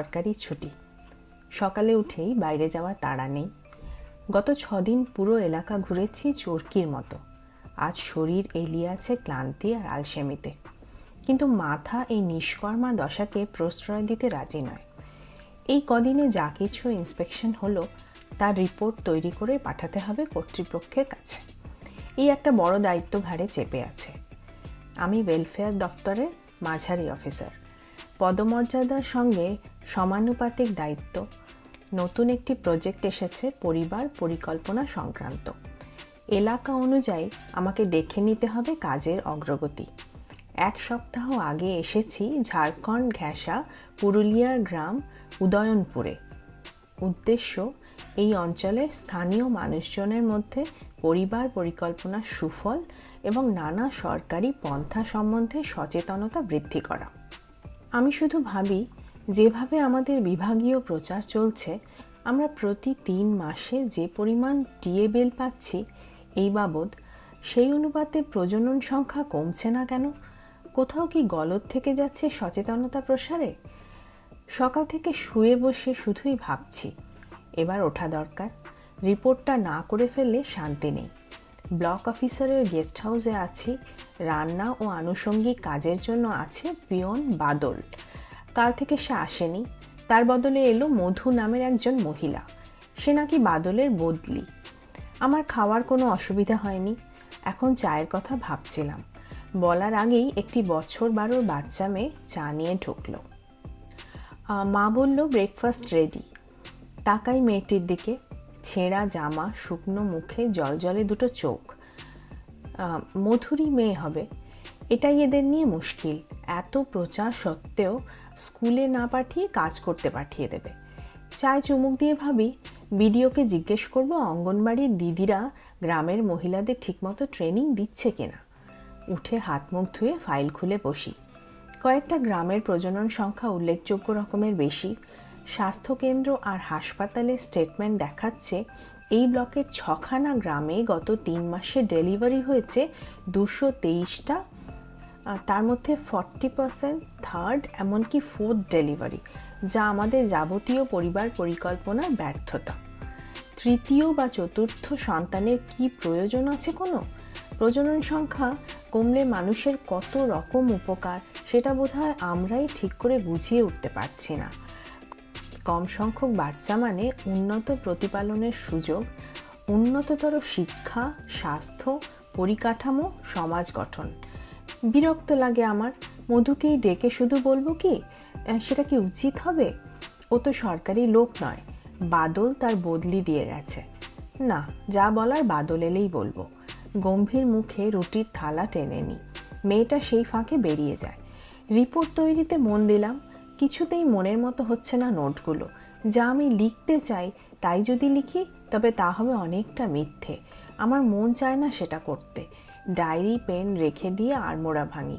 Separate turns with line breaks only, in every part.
সরকারি ছুটি। সকালে উঠেই বাইরে যাওয়ার তাড়া নেই। গত ছদিন পুরো এলাকা ঘুরেছি চরকির মতো। আজ শরীর এলিয়ে আছে ক্লান্তি আর আলসেমিতে। কিন্তু মাথা এই নিষ্কর্মা দশাকে প্রশ্রয় দিতে রাজি নয়। এই কদিনে যা কিছু ইন্সপেকশন হলো, তার রিপোর্ট তৈরি করে পাঠাতে হবে কর্তৃপক্ষের কাছে। এই একটা বড় দায়িত্ব ঘাড়ে চেপে আছে। আমি ওয়েলফেয়ার দপ্তরের মাঝারি অফিসার পদমর্যাদার সঙ্গে সমানুপাতিক দায়িত্ব। নতুন একটি প্রজেক্ট এসেছে পরিবার পরিকল্পনা সংক্রান্ত। এলাকা অনুযায়ী আমাকে দেখে নিতে হবে কাজের অগ্রগতি। এক সপ্তাহ আগে এসেছি ঝাড়খণ্ড ঘেঁষা পুরুলিয়ার গ্রাম উদয়নপুরে। উদ্দেশ্য, এই অঞ্চলের স্থানীয় মানুষজনের মধ্যে পরিবার পরিকল্পনার সুফল এবং নানা সরকারি পন্থা সম্বন্ধে সচেতনতা বৃদ্ধি করা। আমি শুধু ভাবি যেভাবে আমাদের বিভাগীয় প্রচার চলছে, আমরা প্রতি তিন মাসে যে পরিমাণ টিএ বিল পাচ্ছি, এই বাবদ সেই অনুপাতে প্রজনন সংখ্যা কমছে না কেন? কোথাও কি গলদ থেকে যাচ্ছে সচেতনতা প্রসারে? সকাল থেকে শুয়ে বসে শুধুই ভাবছি, এবার ওঠা দরকার। রিপোর্টটা না করে ফেললে শান্তি নেই। ব্লক অফিসারের গেস্ট হাউসে আছি, রান্না ও আনুষঙ্গিক কাজের জন্য আছে পিয়ন বাদল। কাল থেকে সে আসেনি। তার বদলে এলো মধু নামের একজন মহিলা। সে নাকি বাদলের বদলি। আমার খাওয়ার কোনো অসুবিধা হয়নি। এখন চায়ের কথা ভাবছিলাম। বলার আগেই একটি বছর বারোর বাচ্চা মেয়ে চা নিয়ে ঢুকলো। মা বলল ব্রেকফাস্ট রেডি তাকাই মেয়েটির দিকে। ছেঁড়া জামা, শুকনো মুখে জল জলে দুটো চোখ। মধুরী মেয়ে হবে। এটাই এদের নিয়ে মুশকিল। এত প্রচার সত্ত্বেও স্কুলে না পাঠিয়ে কাজ করতে পাঠিয়ে দেবে। চায় চুমুক দিয়ে ভাবি, বিডিওকে জিজ্ঞেস করব অঙ্গনবাড়ির দিদিরা গ্রামের মহিলাদের ঠিকমতো ট্রেনিং দিচ্ছে কিনা। উঠে হাত মুখ ধুয়ে ফাইল খুলে বসি। কয়েকটা গ্রামের প্রজনন সংখ্যা উল্লেখযোগ্য রকমের বেশি। স্বাস্থ্যকেন্দ্র আর হাসপাতালের স্টেটমেন্ট দেখাচ্ছে, এই ব্লকের ছখানা গ্রামে গত তিন মাসে ডেলিভারি হয়েছে দুশো তেইশটা তার মধ্যে ফর্টি পার্সেন্ট থার্ড এমনকি ফোর্থ ডেলিভারি যা আমাদের যাবতীয় পরিবার পরিকল্পনার ব্যর্থতা। তৃতীয় বা চতুর্থ সন্তানের কি প্রয়োজন আছে কোনো? প্রজনন সংখ্যা কমলে মানুষের কত রকম উপকার, সেটা বোধহয় আমরাই ঠিক করে বুঝিয়ে উঠতে পারছি না। কম সংখ্যক বাচ্চা মানে উন্নত প্রতিপালনের সুযোগ, উন্নততর শিক্ষা, স্বাস্থ্য, পরিকাঠামো, সমাজ গঠন। বিরক্ত লাগে আমার। মধুকেই ডেকে শুধু বলব কি সেটা কি উচিত হবে? ও তো সরকারি লোক নয়, বাদল তার বদলি দিয়ে গেছে। না, যা বলার বাদল এলেই বলব। গম্ভীর মুখে রুটির থালা টেনে নি। মেয়েটা সেই ফাঁকে বেরিয়ে যায়। রিপোর্ট তৈরিতে মন দিলাম, কিছুতেই মনের মতো হচ্ছে না নোটগুলো। যা আমি লিখতে চাই, তাই যদি লিখি, তবে তা হবে অনেকটা মিথ্যে। আমার মন চায় না সেটা করতে। ডায়েরি, পেন রেখে দিয়ে আড়মোড়া ভাঙি।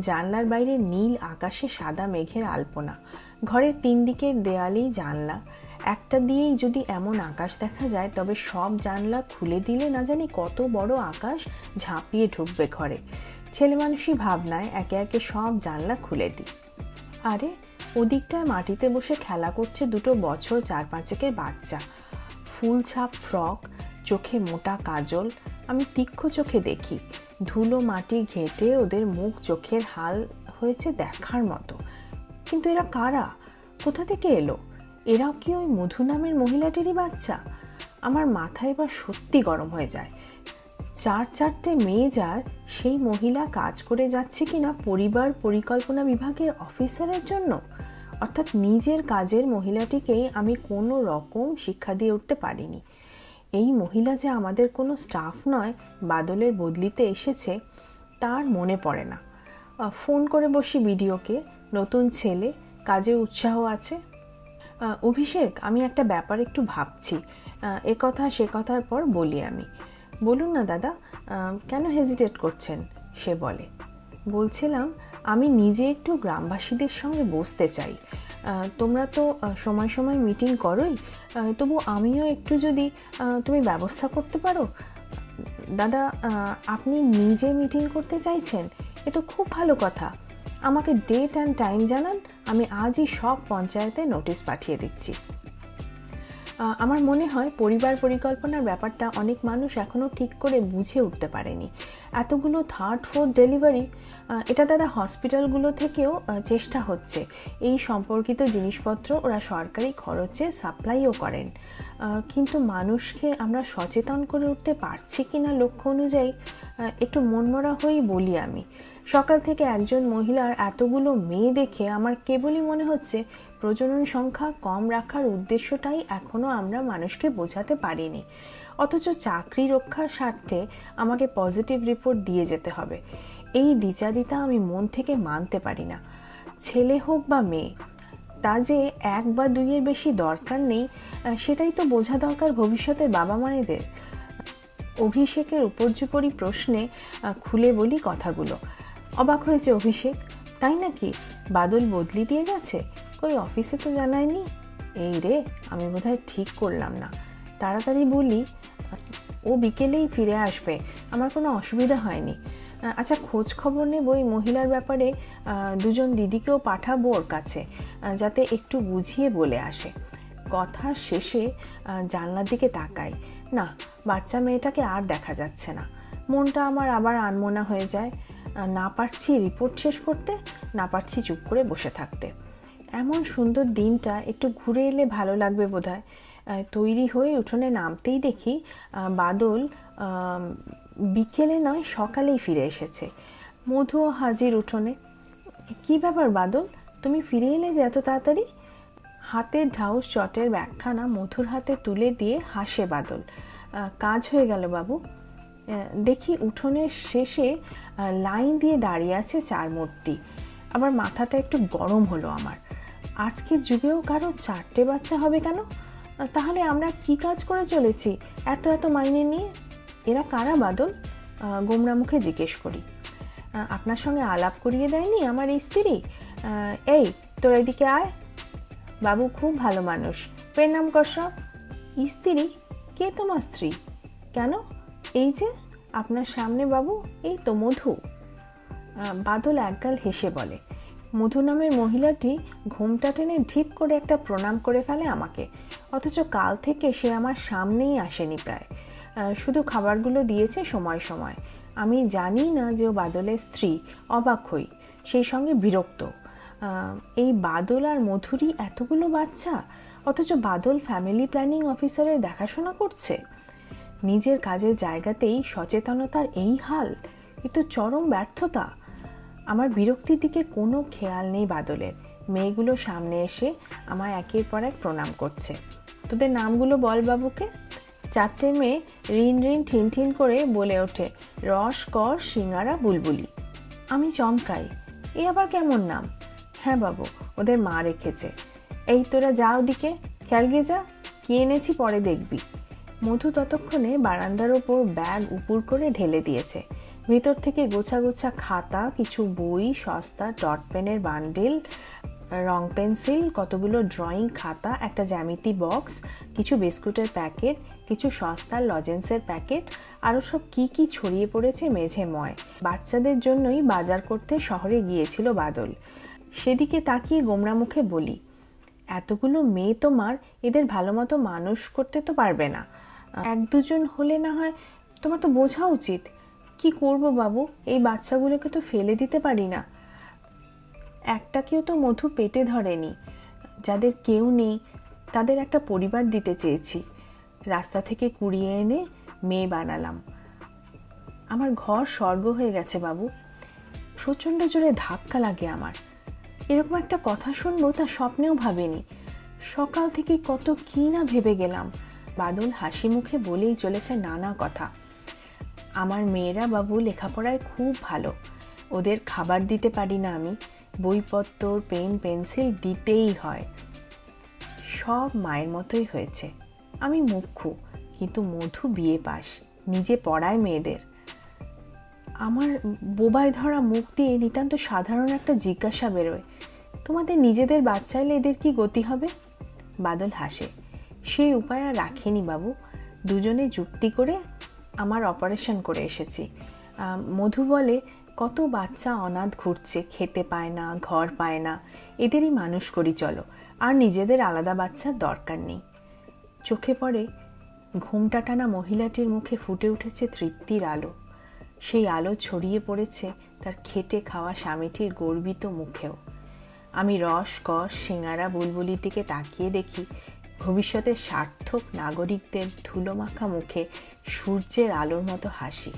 জানলার বাইরে নীল আকাশে সাদা মেঘের আলপনা। ঘরের তিন দিকের দেয়ালেই জানলা। একটা দিয়েই যদি এমন আকাশ দেখা যায়, তবে সব জানলা খুলে দিলে না জানি কত বড় আকাশ ঝাঁপিয়ে ঢুকবে ঘরে। ছেলে মানুষই ভাবনায় একে একে সব জানলা খুলে দিই। আরে, ওদিকটায় মাটিতে বসে খেলা করছে দুটো বছর চার পাঁচেকের বাচ্চা। ফুল ছাপ ফ্রক চোখে মোটা কাজল, আমি তীক্ষ্ণ চোখে দেখি। ধুলো মাটি ঘেঁটে ওদের মুখ চোখের হাল হয়েছে দেখার মতো। কিন্তু এরা কারা? কোথা থেকে এলো? এরাও কি ওই মধু নামের মহিলাটিরই বাচ্চা? আমার মাথা এবার সত্যি গরম হয়ে যায়। চার চারটে মেয়ে যার, সেই মহিলা কাজ করে যাচ্ছে কিনা পরিবার পরিকল্পনা বিভাগের অফিসারের জন্য? অর্থাৎ নিজের কাজের মহিলাটিকেই আমি কোনো রকম শিক্ষা দিয়ে উঠতে পারিনি। এই মহিলা যে আমাদের কোনো স্টাফ নয়, বাদলের বদলিতে এসেছে, তার মনে পড়ে না। ফোন করে বসি ভিডিওকে নতুন ছেলে, কাজে উৎসাহ আছে। অভিষেক, আমি একটা ব্যাপার একটু ভাবছি। এ কথা, সে কথার পর বলি আমি। বলুন না দাদা কেন হেজিটেট করছেন? সে বলে। বলছিলাম, আমি নিজে একটু গ্রামবাসীদের সঙ্গে বসতে চাই। তোমরা তো সময় সময় মিটিং করোই। তবু আমিও একটু যদি তুমি ব্যবস্থা করতে পারো। দাদা আপনি নিজে মিটিং করতে চাইছেন, এ তো খুব ভালো কথা। আমাকে ডেট অ্যান্ড টাইম জানান, আমি আজই সব পঞ্চায়েতে নোটিশ পাঠিয়ে দিচ্ছি। আমার মনে হয় পরিবার পরিকল্পনার ব্যাপারটা অনেক মানুষ এখনও ঠিক করে বুঝে উঠতে পারেনি। এতগুলো থার্ড ফোর্থ ডেলিভারি এটা দাদা হসপিটালগুলো থেকেও চেষ্টা হচ্ছে। এই সম্পর্কিত জিনিসপত্র ওরা সরকারি খরচে সাপ্লাইও করেন। কিন্তু মানুষকে আমরা সচেতন করে উঠতে পারছি কি না লক্ষ্য অনুযায়ী একটু মনমরা হয়েই বলি আমি। সকাল থেকে একজন মহিলার এতগুলো মেয়ে দেখে আমার কেবলই মনে হচ্ছে প্রজনন সংখ্যা কম রাখার উদ্দেশ্যটাই এখনও আমরা মানুষকে বোঝাতে পারিনি। অথচ চাকরি রক্ষার স্বার্থে আমাকে পজিটিভ রিপোর্ট দিয়ে যেতে হবে। এই দ্বিচারিতা আমি মন থেকে মানতে পারি না। ছেলে হোক বা মেয়ে, তা যে এক বা দুইয়ের বেশি দরকার নেই সেটাই তো বোঝা দরকার ভবিষ্যতের বাবা মায়েদের অভিষেকের উপর্যুপরি প্রশ্নে খুলে বলি কথাগুলো। অবাক হয়েছে অভিষেক। তাই নাকি বাদল বদলি দিয়ে গেছে? কই অফিসে তো জানায়নি? এই রে, আমি বোধহয় ঠিক করলাম না। তাড়াতাড়ি বলি, ও বিকেলেই ফিরে আসবে। আমার কোনো অসুবিধা হয়নি। আচ্ছা খোঁজ খবর নেব ওই মহিলার ব্যাপারে। দুজন দিদিকেও পাঠাবো ওর কাছে, যাতে একটু বুঝিয়ে বলে আসে। কথা শেষে জানলার দিকে তাকাই। না, বাচ্চা মেয়েটাকে আর দেখা যাচ্ছে না। মনটা আমার আবার আনমনা হয়ে যায়। না পারছি রিপোর্ট শেষ করতে, না পারছি চুপ করে বসে থাকতে। এমন সুন্দর দিনটা একটু ঘুরে এলে ভালো লাগবে বোধহয়। তৈরি হয়ে উঠোনে নামতেই দেখি বাদল বিকেলে নয়, সকালেই ফিরে এসেছে। মধু হাজির উঠোনে। কি ব্যাপার বাদল? তুমি ফিরে এলে যে এত তাড়াতাড়ি? হাতের ঢাউস চটের ব্যাখ্যানা মধুর হাতে তুলে দিয়ে হাসে বাদল। কাজ হয়ে গেল বাবু। দেখি উঠোনের শেষে লাইন দিয়ে দাঁড়িয়ে আছে চার মূর্তি আবার মাথাটা একটু গরম হলো আমার। আজকের যুগেও কারও চারটে বাচ্চা হবে কেন? তাহলে আমরা কি কাজ করে চলেছি? এত এত মাইনে নিয়ে? এরা কারা বাদল? গোমরা মুখে জিজ্ঞেস করি। আপনার সঙ্গে আলাপ করিয়ে দেয়নি আমার স্ত্রী? এই, তোর এদিকে আয়। বাবু খুব ভালো মানুষ। প্রণাম কর স্ত্রী? কে তোমার স্ত্রী? কেন? এই যে আপনার সামনে বাবু, এই তো মধু। বাদল একগাল হেসে বলে, মধু নামের মহিলাটি ঘুমটা টেনে ঢিপ করে একটা প্রণাম করে ফেলে আমাকে, অথচ কাল থেকে সে আমার সামনেই আসেনি প্রায়। শুধু খাবারগুলো দিয়েছে সময় সময়। আমি জানি না যে ও বাদলের স্ত্রী, অবাক হই, সেই সঙ্গে বিরক্ত। এই বাদল আর মধুরই এতগুলো বাচ্চা, অথচ বাদল ফ্যামিলি প্ল্যানিং অফিসারের দেখাশোনা করছে? নিজের কাজের জায়গাতেই সচেতনতার এই হাল, এ তো চরম ব্যর্থতা। আমার বিরক্তির দিকে কোনো খেয়াল নেই বাদলের। মেয়েগুলো সামনে এসে আমায় একের পর এক প্রণাম করছে। তোদের নামগুলো বল বাবুকে। চারটে মেয়ে রিন রিন ঠিন করে বলে ওঠে, রস, কর, সিঙ্গারা, বুলবুলি। আমি চমকাই, এ আবার কেমন নাম? হ্যাঁ বাবু, ওদের মা রেখেছে। এই তোরা যা ওদিকে, খেয়াল যা, কি এনেছি পরে দেখবি। মধু ততক্ষণে বারান্দার ওপর ব্যাগ উপুর করে ঢেলে দিয়েছে। ভেতর থেকে গোছা গোছা খাতা, কিছু বই, সস্তা ডট পেনের বান্ডিল, রং পেন্সিল, কতগুলো ড্রয়িং খাতা, একটা জ্যামিতি বক্স, কিছু বিস্কুটের প্যাকেট, কিছু সস্তার লজেন্সের প্যাকেট আরও সব কি কি ছড়িয়ে পড়েছে মেঝে ময়। বাচ্চাদের জন্যই বাজার করতে শহরে গিয়েছিল বাদল। সেদিকে তাকিয়ে গোমরা মুখে বলি, এতগুলো মেয়ে তোমার, এদের ভালো মতো মানুষ করতে তো পারবে না। এক দুজন হলে না হয় তোমার তো বোঝা উচিত। কি করব বাবু? এই বাচ্চাগুলোকে তো ফেলে দিতে পারি না। একটাকেও তো মধু পেটে ধরেনি। যাদের কেউ নেই, তাদের একটা পরিবার দিতে চেয়েছি। রাস্তা থেকে কুড়িয়ে এনে মেয়ে বানালাম। আমার ঘর স্বর্গ হয়ে গেছে বাবু। প্রচণ্ড জোরে ধাক্কা লাগে আমার। এরকম একটা কথা শুনব তা স্বপ্নেও ভাবিনি। সকাল থেকে কত কী না ভেবে গেলাম। বাদল হাসি মুখে বলেই চলেছে নানা কথা। আমার মেয়েরা বাবু লেখাপড়ায় খুব ভালো। ওদের খাবার দিতে পারি না আমি। বইপত্র, পেন, পেন্সিল দিতেই হয়। সব মায়ের মতোই হয়েছে। আমি মুখ্যু, কিন্তু মধু বিয়ে পাস, নিজে পড়ায় মেয়েদের। আমার বোবায় ধরা মুখ দিয়ে নিতান্ত সাধারণ একটা জিজ্ঞাসা বেরোয়, তোমাদের নিজেদের বাচ্চা এলে এদের কি গতি হবে? বাদল হাসে। সেই উপায় আর রাখেনি বাবু। দুজনে যুক্তি করে আমার অপারেশন করে এসেছি। মধু বলে, কত বাচ্চা অনাথ ঘুরছে, খেতে পায় না, ঘর পায় না। এদেরই মানুষ করি চলো, আর নিজেদের আলাদা বাচ্চার দরকার নেই। চোখে পড়ে ঘুমটা টানা মহিলাটির মুখে ফুটে উঠেছে তৃপ্তির আলো। সেই আলো ছড়িয়ে পড়েছে তার খেটে খাওয়া স্বামীটির গর্বিত মুখেও। আমি রস কস সিঙ্গারা, বুলবুলির দিকে তাকিয়ে দেখি ভবিষ্যতের সার্থক নাগরিকদের ধুলোমাখা মুখে সূর্যের আলোর মতো হাসি।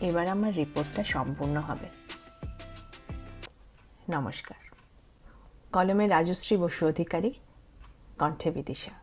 এবার আমার রিপোর্টটা সম্পূর্ণ হবে। নমস্কার। কলমে রাজশ্রী বসু অধিকারী, কণ্ঠে বিদিশা।